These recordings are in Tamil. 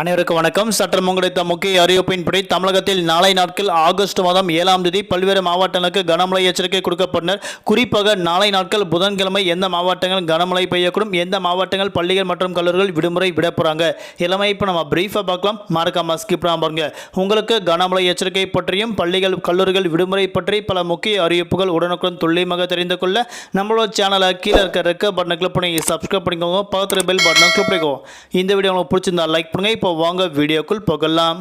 அனைவருக்கும் வணக்கம். சற்றம் கிடைத்த முக்கிய அறிவிப்பின்படி தமிழகத்தில் நாளை நாட்கள் ஆகஸ்ட் மாதம் ஏழாம் தேதி பல்வேறு மாவட்டங்களுக்கு கனமழை எச்சரிக்கை கொடுக்கப்பட்டனர். குறிப்பாக நாளை நாட்கள் புதன்கிழமை எந்த மாவட்டங்கள் கனமழை பெய்யக்கூடும் எந்த மாவட்டங்கள் பள்ளிகள் மற்றும் கல்லூரிகள் விடுமுறை விடப்போகிறாங்க எல்லாமே இப்போ நம்ம பிரீஃபாக பார்க்கலாம். மறக்காம ஸ்கிப் பாருங்க. உங்களுக்கு கனமழை எச்சரிக்கை பற்றியும் பள்ளிகள் கல்லூரிகள் விடுமுறை பற்றி பல முக்கிய அறிவிப்புகள் உடனுக்குடன் துல்லியமாக தெரிந்து கொள்ள நம்மளோட சேனலை கீழே இருக்க ரெக்க பட்டனை கிளிக் பண்ணி சப்ஸ்கிரைப் பண்ணிக்கோங்க. பக்கத்தில் பெல் பட்டனை கிளிக் பண்ணிக்கோங்க. இந்த வீடியோ உங்களுக்கு பிடிச்சிருந்தா லைக் பண்ணுங்க. இப்போ வாங்க வீடியோக்குள் போகலாம்.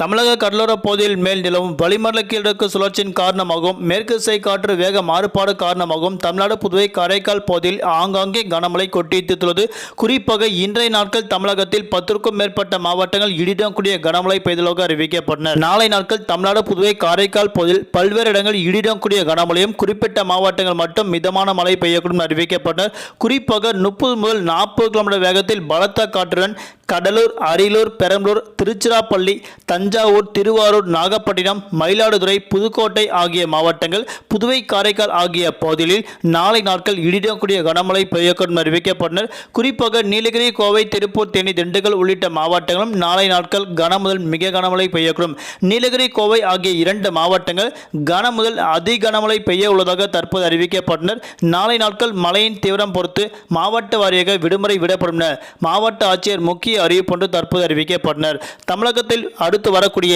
தமிழக கடலோர பகுதியில் மேல் நிலவும் வளிமண்டல கீழக்கு சுழற்சியின் காரணமாகவும் மேற்கு திசை காற்று வேக மாறுபாடு காரணமாகவும் தமிழ்நாடு புதுவை காரைக்கால் பகுதியில் ஆங்காங்கே கனமழை கொட்டித்துள்ளது குறிப்பாக இன்றைய நாட்கள் தமிழகத்தில் பத்திற்கும் மேற்பட்ட மாவட்டங்கள் இடிடக்கூடிய கூடிய கனமழை பெய்துள்ளதாக அறிவிக்கப்பட்டன. நாளை நாட்கள் தமிழ்நாடு புதுவை காரைக்கால் பகுதியில் பல்வேறு இடங்களில் இடிடக்கூடிய கூடிய கனமழையும் குறிப்பிட்ட மாவட்டங்கள் மட்டும் மிதமான மழை பெய்யக்கூடும் அறிவிக்கப்பட்டனர் குறிப்பாக முப்பது முதல் நாற்பது கிலோமீட்டர் வேகத்தில் பலத்த காற்றுடன் கடலூர் அரியலூர் பெரம்பலூர் திருச்சிராப்பள்ளி தஞ்சாவூர் திருவாரூர் நாகப்பட்டினம் மயிலாடுதுறை புதுக்கோட்டை ஆகிய மாவட்டங்கள் புதுவை காரைக்கால் ஆகிய பகுதிகளில் நாளை நாட்கள் இடிடக்கூடிய கனமழை பெய்யக்கூடும் அறிவிக்கப்பட்டனர். குறிப்பாக நீலகிரி கோவை திருப்பூர் தேனி திண்டுக்கல் உள்ளிட்ட மாவட்டங்களும் நாளை நாட்கள் கன முதல் மிக கனமழை பெய்யக்கூடும். நீலகிரி கோவை ஆகிய இரண்டு மாவட்டங்கள் கன முதல் அதி கனமழை பெய்ய உள்ளதாக தற்போது அறிவிக்கப்பட்டனர். நாளை நாட்கள் மழையின் தீவிரம் பொறுத்து மாவட்ட வாரியாக விடுமுறை விடப்படும் மாவட்ட ஆட்சியர் முக்கிய அறிவிப்பொன்று தற்போது அறிவிக்கப்பட்டனர். தமிழகத்தில் அடுத்து வரக்கூடிய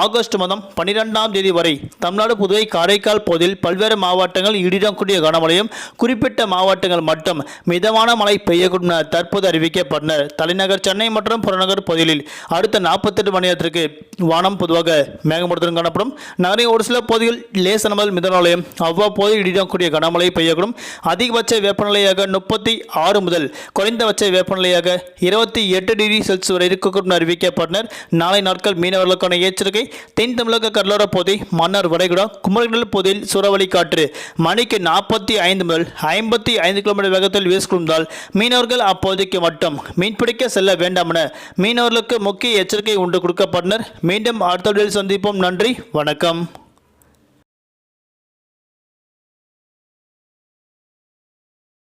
ஆகஸ்ட் மாதம் பன்னிரெண்டாம் தேதி வரை தமிழ்நாடு புதுவை காரைக்கால் பகுதியில் பல்வேறு மாவட்டங்கள் இடிடக்கூடிய கனமழையும் குறிப்பிட்ட மாவட்டங்கள் மட்டும் மிதமான மழை பெய்யக்கூடும் என தற்போது அறிவிக்கப்பட்டனர். தலைநகர் சென்னை மற்றும் புறநகர் பகுதிகளில் அடுத்த நாற்பத்தெட்டு மணி நேரத்திற்கு வானம் பொதுவாக மேகமூட்டத்துடன் காணப்படும். நகரின் ஒரு சில பகுதிகள் லேசன முதல் மிதமலையும் அவ்வப்போது இடிடக்கூடிய கனமழை பெய்யக்கூடும். அதிகபட்ச வெப்பநிலையாக முப்பத்தி ஆறு முதல் குறைந்தபட்ச வெப்பநிலையாக இருபத்தி எட்டு டிகிரி செல்சியஸ் வரை இருக்கக்கூடும் அறிவிக்கப்பட்டனர். நாளை நாட்கள் மீனவர்களுக்கான எச்சரிக்கை. தென் தமிழக கடலோர பகுதி மன்னார் வளைகுடா குமரகடல் பகுதியில் சூறாவளி காற்று. மணிக்கு நாற்பத்தி ஐந்து முதல் ஐம்பத்தி ஐந்து கிலோமீட்டர் வேகத்தில் வீசிக்கொண்டால் மீனவர்கள் அப்போதைக்கு மட்டும் மீன்பிடிக்க செல்ல வேண்டாம் என மீனவர்களுக்கு முக்கிய எச்சரிக்கை உண்டு கொடுக்கப்பட்டனர். மீண்டும் அடுத்த சந்திப்போம். நன்றி. வணக்கம்.